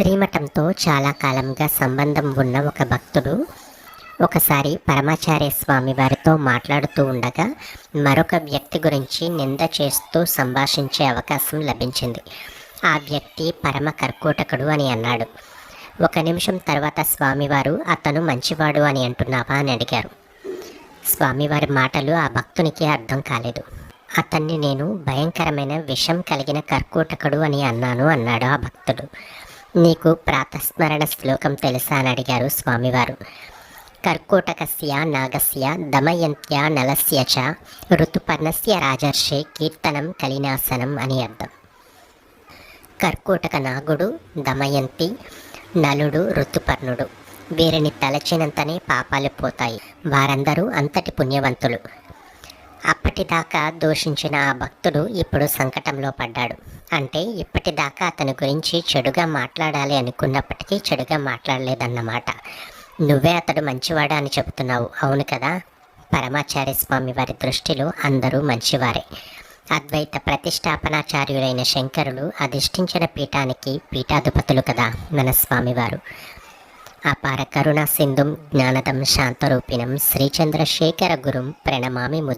శ్రీమఠంతో చాలా కాలంగా సంబంధం ఉన్న ఒక భక్తుడు ఒకసారి పరమాచార్య స్వామి వారితో మాట్లాడుతూ ఉండగా మరొక వ్యక్తి గురించి నింద చేస్తూ సంభాషించే అవకాశం లభించింది. ఆ వ్యక్తి పరమ కర్కోటకుడు అని అన్నాడు. ఒక నిమిషం తర్వాత స్వామివారు అతను మంచివాడు అని అంటున్నావా? అని అడిగారు. స్వామివారి మాటలు ఆ భక్తునికి అర్థం కాలేదు. అతన్ని నేను భయంకరమైన విషం కలిగిన కర్కోటకుడు అని అన్నాను అన్నాడు ఆ భక్తుడు. నీకు ప్రాతస్మరణ శ్లోకం తెలుసా అని అడిగారు స్వామివారు. కర్కోటకస్య నాగస్య దమయంత్య నలస్య చ ఋతుపర్ణస్య రాజర్షే కీర్తనం కలినాసనం అని అర్థం. కర్కోటక నాగుడు దమయంతి నలుడు ఋతుపర్ణుడు. వీరిని తలచినంతనే పాపాలు పోతాయి. వారందరూ అంతటి పుణ్యవంతులు. అప్పటిదాకా దూషించిన ఆ భక్తుడు ఇప్పుడు సంకటంలో పడ్డాడు. అంటే ఇప్పటిదాకా అతని గురించి చెడుగా మాట్లాడాలి అనుకున్నప్పటికీ చెడుగా మాట్లాడలేదన్నమాట. నువ్వే అతడు మంచివాడా అని చెబుతున్నావు. అవును కదా? పరమాచార్య స్వామి వారి దృష్టిలో అందరూ మంచివారే. అద్వైత ప్రతిష్టాపనాచార్యులైన శంకరులు అధిష్ఠించిన పీఠానికి పీఠాధిపతులు కదా మన స్వామివారు. అపార కరుణ సింధుం జ్ఞానదం శాంతరూపిణం శ్రీచంద్రశేఖర గురుం ప్రణమామి